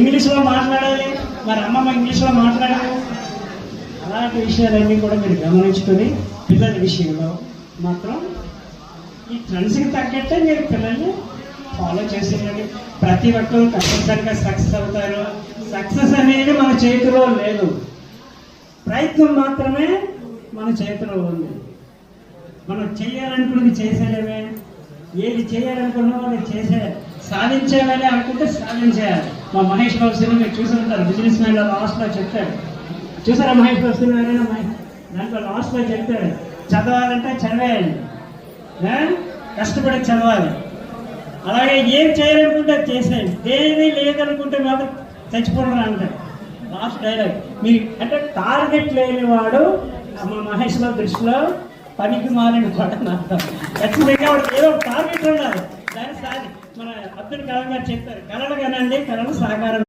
ఇంగ్లీష్లో మాట్లాడాలి మరి అమ్మమ్మ ఇంగ్లీష్లో మాట్లాడాలి. అలాంటి విషయాలన్నీ కూడా మీరు గమనించుకొని పిల్లల విషయంలో మాత్రం ఈ ట్రెండ్స్కి తగ్గట్టే మీరు పిల్లల్ని ఫాలో చేసేయండి. ప్రతి ఒక్కరు కంపల్సరిగా సక్సెస్ అవుతారు. సక్సెస్ అనేది మన చేతిలో లేదు. ప్రయత్నం మాత్రమే మన చేతిలో ఉంది. మనం చేయాలనుకున్నది చేసేయడమే. ఏది చేయాలనుకున్నామో నేను చేసేయాలి సాధించాలని అనుకుంటే సాధించేయాలి మా మహేష్ బాబు సినిమా మీరు చూసి ఉంటారు బిజినెస్ మ్యాన్ లాస్ట్లో చెప్తాడు చూసారా మహేష్ బాబు సినిమా దాంట్లో లాస్ట్లో చెప్తాడు చదవాలంటే చదివేయాలి. కష్టపడి చదవాలి. అలాగే ఏం చేయాలనుకుంటే అది చేసేయండి దేని లేదనుకుంటే మాత్రం చచ్చిపోవడం అంటారు లాస్ట్ డైలాగ్ మీరు అంటే టార్గెట్ లేనివాడు మా మహేష్ బాబు దృష్టిలో పనికి మారిన కూడా ఖచ్చితంగా వాడికి ఏదో టార్గెట్ ఉండాలి. దాని సాధి మన అబ్దుల్ కలాం గారు చెప్పారు కళలు కనండి కళలు సాకారం